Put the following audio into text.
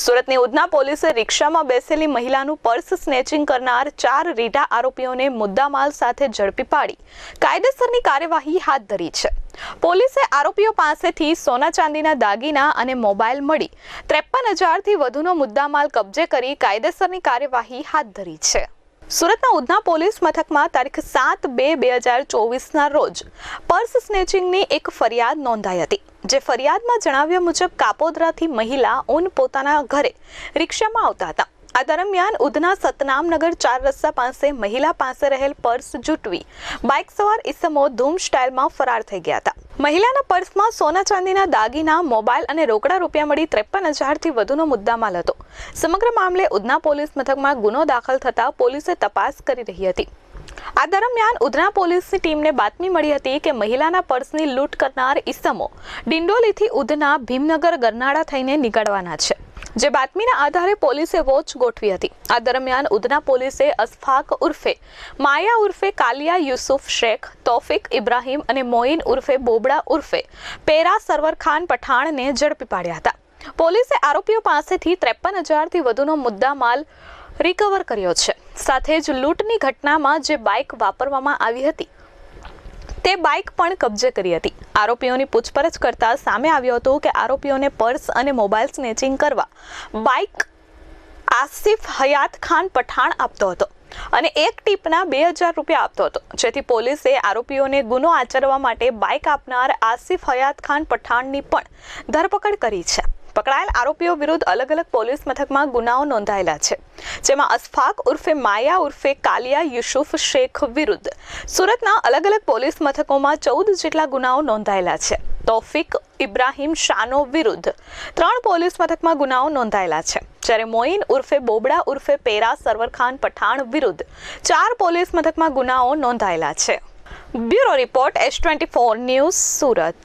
સુરતની ઉધના પોલીસે રિક્ષામાં બેસેલી મહિલાનું પર્સ સ્નેચિંગ કરનાર ચાર રીઢા આરોપીઓને મુદ્દામાલ સાથે ઝડપી પાડી. કાયદેસરની કાર્યવાહી હાથ ધરી છે. પોલીસે આરોપીઓ પાસેથી સોના ચાંદીના દાગીના અને મોબાઈલ મળી. ત્રેપન હજારથી વધુનો મુદ્દામાલ કબજે કરી કાયદેસરની કાર્યવાહી હાથ ધરી છે. સુરતના ઉધના પોલીસ મથકમાં તારીખ સાત બે બે હજાર ચોવીસના રોજ પર્સ સ્નેચિંગની એક ફરિયાદ નોંધાઈ હતી. જે ફરિયાદમાં જણાવ્યા મુજબ કાપોદરાથી મહિલા ઊન પોતાના ઘરે રિક્ષામાં આવતા હતા. આ દરમિયાન ઉધના સતનામનગર ચાર રસ્તા પાસે મહિલા પાસે રહેલ પર્સ જૂટવી બાઇક સવાર ઇસમો ધૂમ સ્ટાઇલમાં ફરાર થઈ ગયા હતા. મહિલાના પર્સમાં સોના ચાંદીના દાગીના મોબાઈલ અને રોકડા રૂપિયા મળી ત્રેપન હજારથી વધુનો મુદ્દામાલ હતો. સમગ્ર મામલે ઉધના પોલીસ મથકમાં ગુનો દાખલ થતા પોલીસે તપાસ કરી રહી હતી. આ દરમિયાન ઉધના પોલીસની ટીમને બાતમી મળી હતી કે મહિલાના પર્સની લૂંટ કરનાર ઈસમો ડિંડોલીથી ઉધના ભીમનગર ગરનાળા થઈને નીકળવાના છે. જે બાતમીના આધારે પોલીસે વોચ ગોઠવી હતી. આ દરમિયાન ઉધના પોલીસે અસફાક ઉર્ફે, માયા ઉર્ફે કાલિયા યુસુફ શેખ, તોફિક ઇબ્રાહીમ અને મોઇન ઉર્ફે બોબડા ઉર્ફે પેરા સરવર ખાન પઠાણને ઝડપી પાડ્યા હતા. પોલીસે આરોપીઓ પાસેથી ત્રેપન હજારથી વધુનો મુદ્દામાલ રિકવર કર્યો છે. સાથે જ લૂંટની ઘટનામાં જે બાઇક વાપરવામાં આવી હતી, તે બાઇક પણ કબજે કરી હતી. આરોપીઓની પૂછપરછ કરતા સામે આવ્યું હતું કે આરોપીઓને પર્સ અને મોબાઈલ સ્નેચિંગ કરવા બાઇક આસિફ હયાત ખાન પઠાણ આપતો હતો અને એક ટીપના બે હજાર રૂપિયા આપતો હતો. જેથી પોલીસે આરોપીઓને ગુનો આચરવા માટે બાઇક આપનાર આસિફ હયાત ખાન પઠાણની પણ ધરપકડ કરી છે. પકડાયેલ આરોપીઓ વિરુદ્ધ અલગ અલગ પોલીસ મથકમાં ગુનાઓ નોંધાયેલા છે. જેમાં અસફાક ઉર્ફે માયા ઉર્ફે કાલિયા યુસુફ શેખ વિરુદ્ધ સુરતના અલગ અલગ પોલીસ મથકોમાં ચૌદ જેટલા ગુનાઓ નોંધાયેલા છે. તોફિક ઇબ્રાહીમ શાનો વિરુદ્ધ ત્રણ પોલીસ મથકમાં ગુનાઓ નોંધાયેલા છે. જ્યારે મોઇન ઉર્ફે બોબડા ઉર્ફે પેરા સરવરખાન પઠાણ વિરુદ્ધ ચાર પોલીસ મથકમાં ગુનાઓ નોંધાયેલા છે. Bureau report S twenty four news Surat.